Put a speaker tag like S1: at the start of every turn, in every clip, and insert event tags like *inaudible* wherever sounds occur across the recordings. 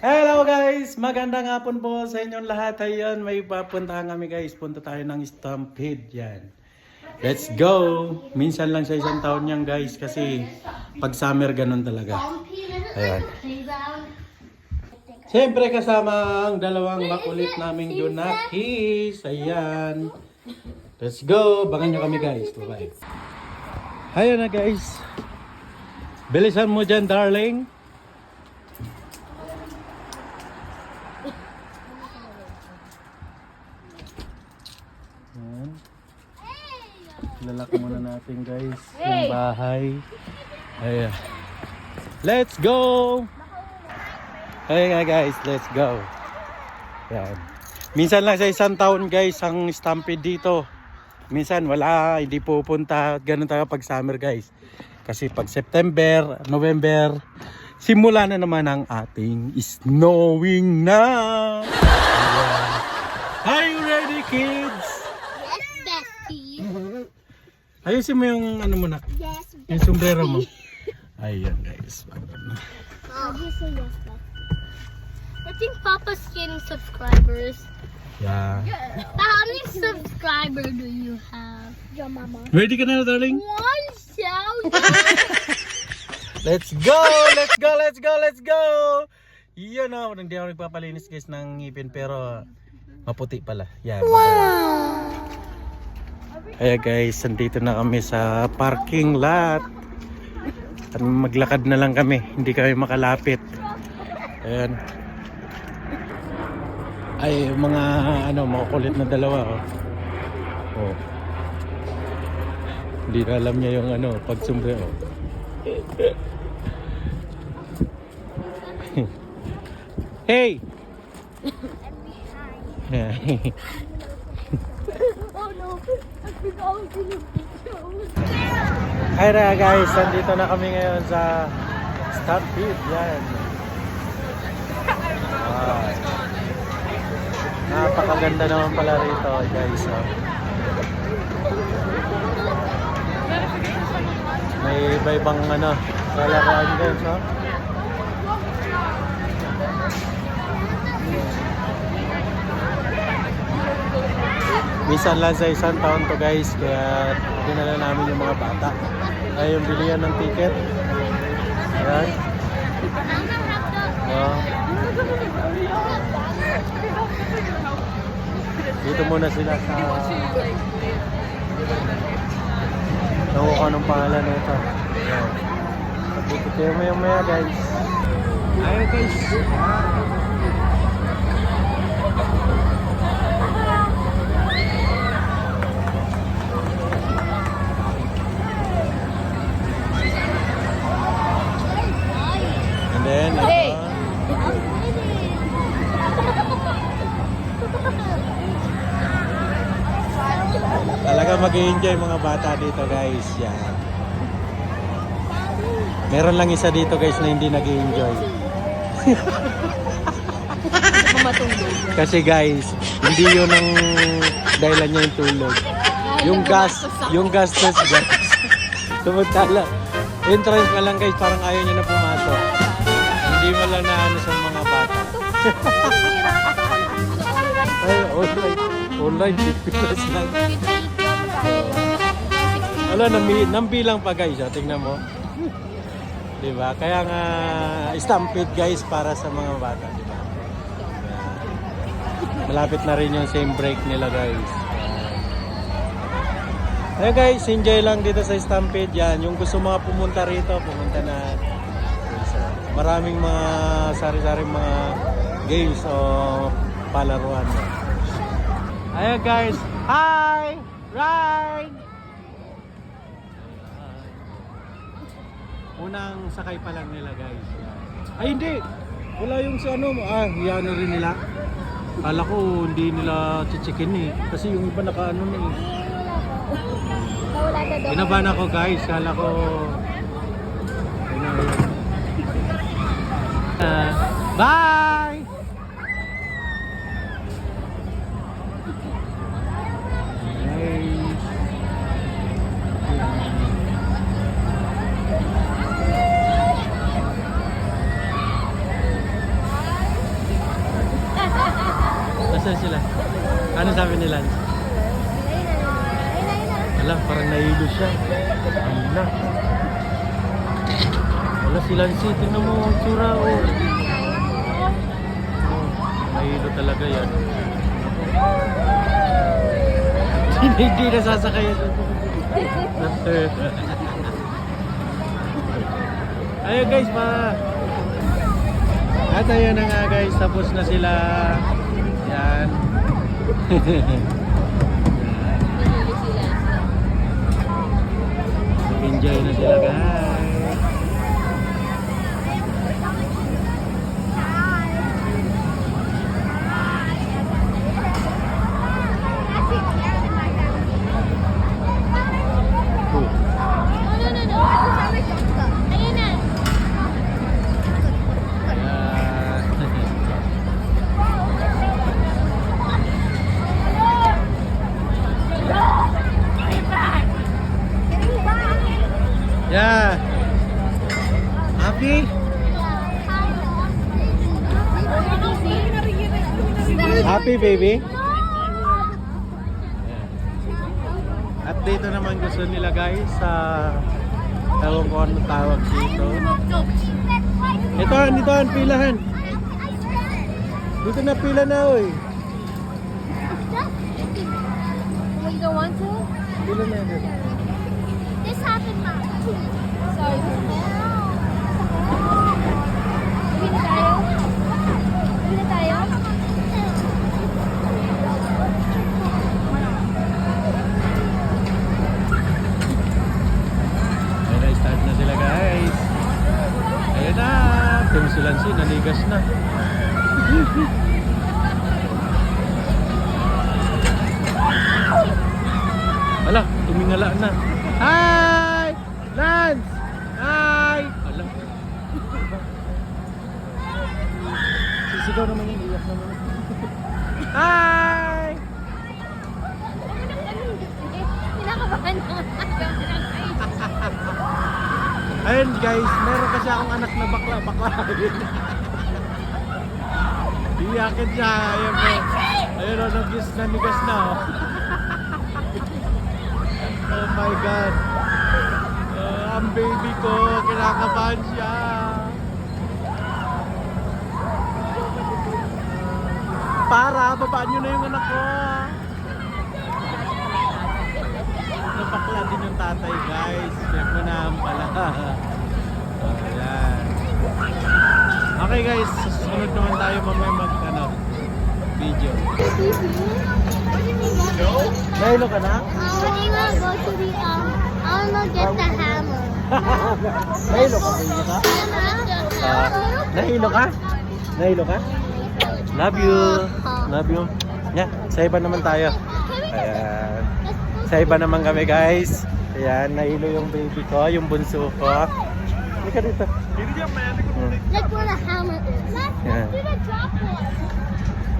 S1: Hello guys! Magandang hapon po sa inyong lahat. Ayun, may papuntahan kami guys. Punta tayo ng Stampede. Yan. Let's go! Minsan lang sa isang taon yan guys kasi pag summer ganun talaga. Ayan. Siyempre kasama ang dalawang makulit naming Junakis. Ayan. Let's go! Bangan nyo kami guys. Bye-bye. Ayun na guys. Bilisan mo dyan darling. Ayan. Lalak muna natin guys yung bahay. Ayan. Let's go! Ayan guys, let's go. Ayan. Minsan lang sa isang taon guys ang stampede dito. Minsan wala, hindi pupunta. Ganun talaga pag summer guys. Kasi pag September, November, simula na naman ang ating snowing na. Ayan. Are you ready kids?
S2: Yes, bestie.
S1: Ayusin mo yung ano mo na,
S2: Yes,
S1: yung sombrero mo. *laughs* Ayan guys.
S2: How do you say yes, bestie? I think Papa's getting subscribers.
S1: Yeah.
S2: How many subscribers do you have? Your mama.
S1: Ready ka na darling?
S2: One thousand. *laughs*
S1: Let's go! Let's go! Let's go! Let's go! Yun o, hindi ako nagpapalinis guys ng ngipin pero maputi pala. Yan. Kaya guys, nandito na kami sa parking lot. At maglakad na lang kami, hindi kami makalapit. Ayan. Ay, mga ano, makukulit na dalawa oh. Oh. Hindi na alam niya yung ano, pagsumbre oh. *laughs* hey!
S2: oh *laughs* no, I forgot I was in the video.
S1: Hi na guys, nandito na kami ngayon sa Stampede. Yan. Wow. Napakaganda naman pala rito guys. Oh. May iba-ibang ano, lalaroan guys. Oh. Minsan lang sa isang taon to guys, kaya dinala namin yung mga bata. Ay, yung bilihan ng ticket. Ayan. Oh. Dito muna sila sa... Naku ko anong pangalan na ito. Ayan. Pagkikitayo mo yung maya guys. Ayun guys. And then, ito. Talaga mag enjoy mga bata dito guys. Yan. Meron lang isa dito guys na hindi nag enjoy *laughs* Kasi guys, hindi yun ang dahilan niya yung tulog. Yung gas, yung gastos guys. *laughs* Tumutala. Entrance pa lang guys, parang ayaw niya na pumasok. Hindi mo lang na ano sa mga bata. *laughs* Ay, online. Online, Pipilas lang. Wala, nambi, nambilang pa guys. ah. Tingnan mo. Di ba? Kaya nga, stampede guys para sa mga bata. Di ba? Ayan. Malapit na rin yung same break nila guys. Ayan guys, enjoy lang dito sa stampede yan. Yung gusto mga pumunta rito, pumunta na. Maraming mga sari-saring mga games o palaruan. Ayan guys, hi! Ride! Unang sakay pa lang nila guys. Ay hindi! Wala yung sa ano, ah, yan na rin nila. Kala ko hindi nila chichikin eh. Kasi yung iba naka ano na eh. Kinabahan ako guys, kala ko... Ano, yun. Ah, bye! Wala si Lance, tingnan mo ang tsura. Oh. Oh, talaga yan. *laughs* Hindi, hindi nasasakay yan. *laughs* Ayun guys, ma. At ayun na nga guys, tapos na sila. Yan. *laughs* Enjoy na sila guys. Oh. Ayan. yeah. Happy? Happy baby? At dito naman gusto nila guys sa tawag ko ano tawag dito. Ito, dito ang pilahan. Dito na pila na oy.
S2: We don't want to?
S1: Pila na dito.
S2: This happened, Mom. Sorry. Uwi na tayo? Uwi na tayo?
S1: Ayun na, start na sila guys. Ayun na, pensilansi, naligas na. Ala, tumingala na. Hi! Lance! Hi! Ala. Sisigaw naman yung iyak naman. *laughs* Hi!
S2: Kinakabahan *laughs* na.
S1: Ayun guys, meron kasi akong anak na bakla, bakla. *laughs* Iyakin siya, ayun po. Ayun o, nagis na nigas na oh. oh my God. Uh, ang baby ko, kinakabahan siya. Para, babaan nyo na yung anak ko. Napakla din yung tatay guys. Check mo na pala. *laughs* Ayan. Okay guys, susunod naman tayo mamaya mag ano, video. Nahilo ka na?
S2: I wanna go to the um. I wanna get the hammer.
S1: Nahilo ka? Nahilo ka? Ah, nahilo ka? Nahilo ka? Love you. *laughs* Love you. Yeah, sa iba naman tayo. Ayan. Sa iba naman kami guys. Ayan, nahilo yung baby ko, yung bunso ko. Hindi ka dito. Hmm.
S2: Look where the hammer is.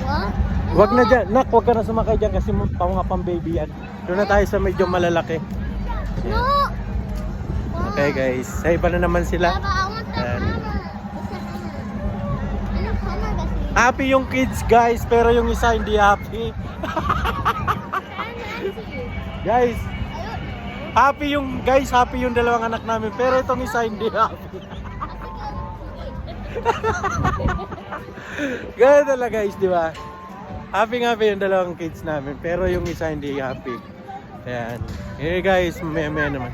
S2: What?
S1: Wag na dyan. Nak, wag ka na sumakay dyan kasi pang nga pang baby yan. Doon na tayo sa medyo malalaki.
S2: No.
S1: Okay guys, sa iba na naman sila.
S2: Papa, I want the
S1: Yan.
S2: hammer. What's the hammer? Ano hammer kasi?
S1: Happy yung kids guys, pero yung isa hindi happy. Guys, happy yung guys, happy yung dalawang anak namin, pero itong isa hindi happy. Ganun talaga guys, di ba? Happy happy yung dalawang kids namin, pero yung isa hindi happy. Ayan. Eh guys, maya maya naman.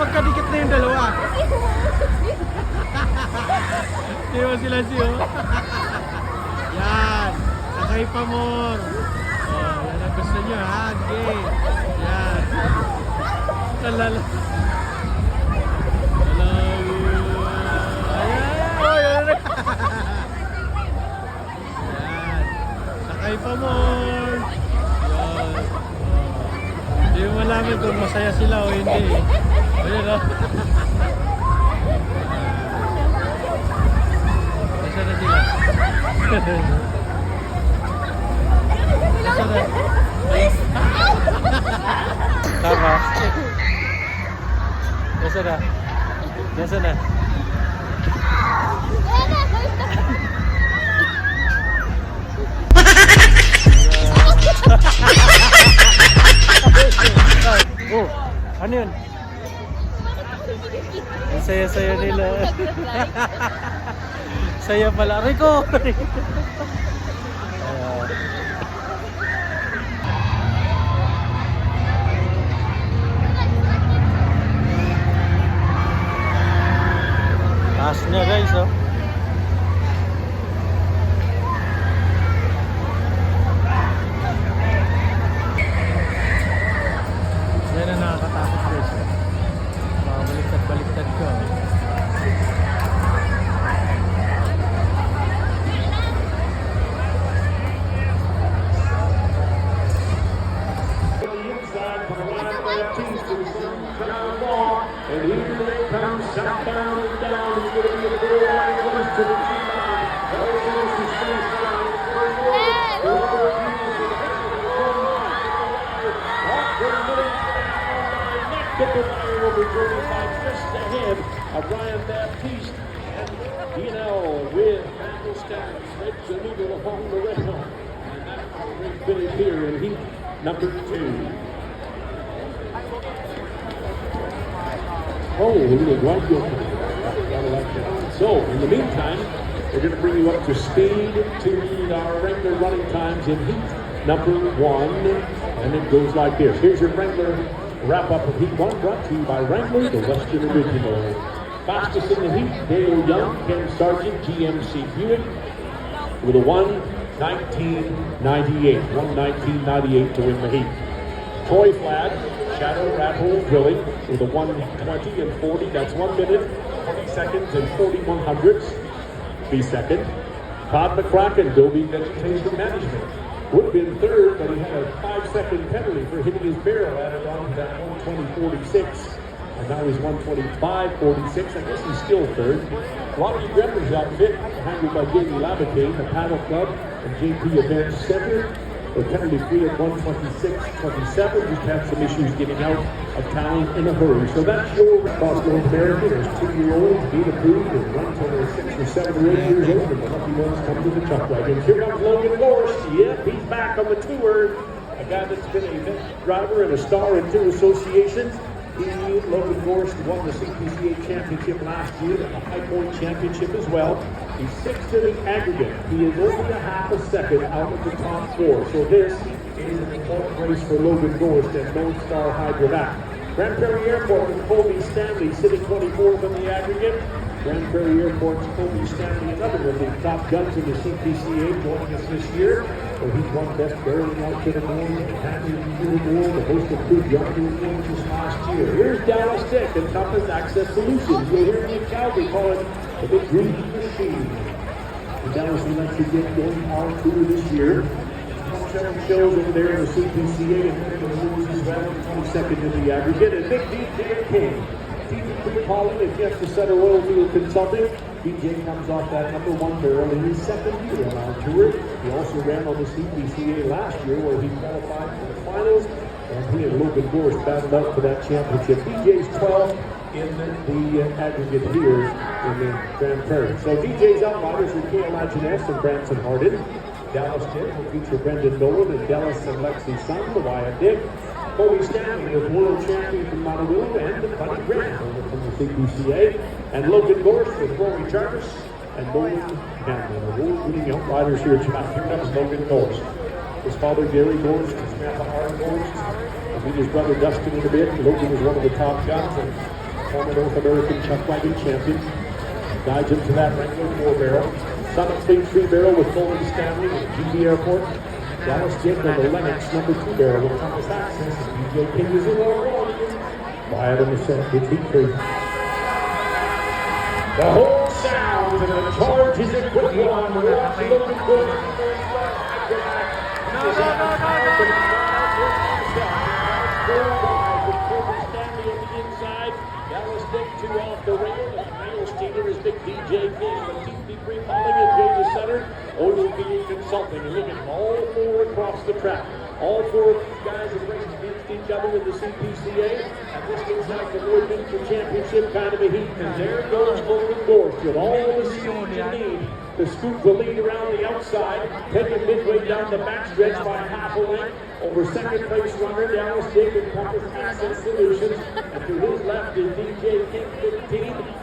S1: Magkadikit na yung dalawa? *laughs* Di ba sila siyo? yan. Sakay pa more. Oh, yan ang gusto nyo ha. Okay. Yan. Talala. Hello. Ayan. Oh, yan. Yan. Sakay pa more. Yan. Oh. Hindi mo malaman kung masaya sila o hindi. Ayun o. Na sila? Nasaan na? Tama. Nasaan na? Nasaan na? *laughs* Oh, ano yun? Ang saya-saya nila. *laughs* saya pala. Rico! Taas niya guys, oh.
S3: To will be driven by just ahead of Ryan Baptiste. And Dino with Staggs. Fred Zuniga along the rail. And that will bring Billy Beer in heat number two. Oh. Gotta like that. So, in the meantime, we're going to bring you up to speed to our regular running times in heat number one. And it goes like this. Here's your regular wrap up of heat one brought to you by Wrangler, the Western Original. Fastest in the heat, Dale Young, Ken Sargent, GMC Buick, with a 1 1998. 1998 to win the heat. Troy Flagg, Shadow Rat Hole Drilling with a 120 and 40. That's 1 minute, 20 seconds, and 41 hundredths. Be second. Todd McCracken, Dobie Vegetation Management. Would have been third, but he had a five second penalty for hitting his barrel on to that 120 46. And now he's 125 46. I guess he's still third. Robbie Gremmer's outfit, handled by Jamie Labacane, the Paddle Club, and JP Events Center. They're penalty free at 126 27. Just had some issues getting out of town in a hurry. So that's your North American. There's two year olds being approved and run till six or seven or eight years old. And the lucky ones come to the chuck wagons. Here comes Logan Gorst. Yep, he's back on the tour. A guy that's been a event driver and a star in two associations. He, Logan Gorst, won the CPCA championship last year and the High Point championship as well. He's sixth in the aggregate. He is only a half a second out of the top four. So this is an important race for Logan Gorst and Lone Star Hydrovac. Grand Prairie Airport with Colby Stanley sitting 24th in the aggregate. Grand Prairie Airport's Colby Stanley, another of the top guns in the CPCA, joining us this year. Where he's won best barreling outfit of the Happy Award, the host of good young influences last year. Here's Dallas Dick and Compass Access Solutions. You'll hear in Calgary call it the big green machine. The Dallas you get going power tour this year. Seven shows over there in the CPCA and to lose as well, 22nd in the aggregate. And Big DJ King. TV calling if you have to set a Royal Field Consulting. DJ comes off that number one barrel in his second year on our tour. He also ran on the CPCA last year where he qualified for the finals. And he and Logan Gorst battled out for that championship. DJ's 12 in the, the uh, aggregate here in the Grand Prairie. So DJ's outriders are Kale Lajeunesse and Branson Hardin. Dallas Dick will feature Brendan Nolan and Dallas and Lexi Sun, the Wyatt Dick. Colby Stanley with world champion from Montevideo and Buddy Grant over from the CPCA. And Logan Gorst with Rory Jarvis and Nolan Cameron. Award-winning outriders here tonight. Here comes Logan Gorst. His father Gary Gorst, his Art Gorst, and meet his brother Dustin in a bit. Logan was one of the top guns and former North American chuck wagon champion. Guides him to that regular four barrel. Summit Fleet three barrel with Foley Stanley at GB Airport. Dallas on the Lennox number two barrel with Thomas Access. And DJ in one. Wyatt on the set, it's heat three. The whole sound and the charge is a quick one. Watch looking good. No, no, no, no, no. Stanley on the inside. Dallas Dick two off the rail. And Mayo Steeler is
S4: Big DJ King, the TP3 Polly and Jay Sutter, Oil Being Consulting. And look at all four across the track. All four of these guys have raced against each other in the CPCA. And this looks like the World Miniature Championship kind of a heat. And there goes Logan Gorst with all the speed you need to scoop the lead around the outside, taking midway down the backstretch by half a length over second place runner Dallas Jacob Compass Asset Solutions, and to his left is DJ King 15,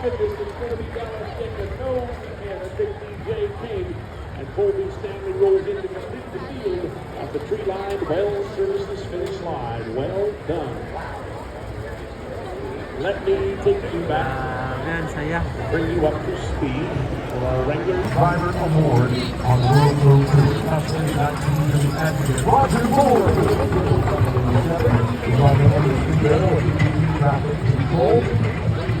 S4: My it's going to be and a big DJ King. And Colby Stanley rolls in to complete the field at the tree line. Well services finish line. Well done. Let me take you back, bring you up to speed for our regular
S3: Driver Award on World Road Tour Cup 2019 Advocate Roger Moore.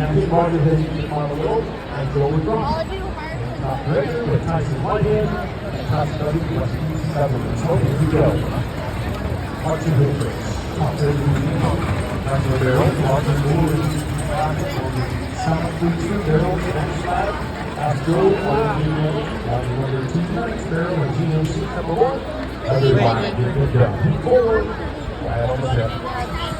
S3: championship representing the final world, and Joey Ross. Top Ritter with Tyson Whitehead, top study with Steve Sutherland. So here go. Archie Hooper, top 30 Michael Barrel, Arthur Moore, Sonic Future, Barrel, Dash 5, Astro, Arthur Number 2, Max Barrel, and GMC number 1. Everybody, here we go. Forward, right on the ship.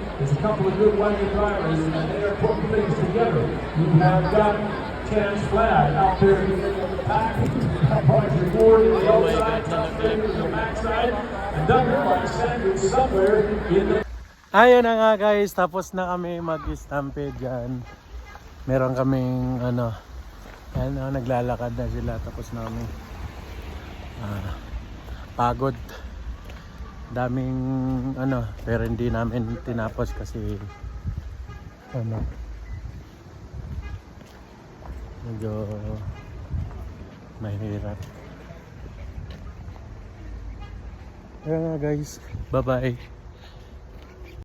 S3: there's a couple of good wagon drivers, and they are putting things together. You have got Chance Flag out there in the pack, Roger Ford in the outside, Tom Baker in the backside, and Doug Irvine sandwiched somewhere in the
S1: Ayun na nga guys, tapos na kami mag-stampede dyan. Meron kaming ano, ano, naglalakad na sila tapos na kami. Ah, pagod. Daming ano, pero hindi namin tinapos kasi ano, medyo mahirap. Ayun nga guys, bye bye.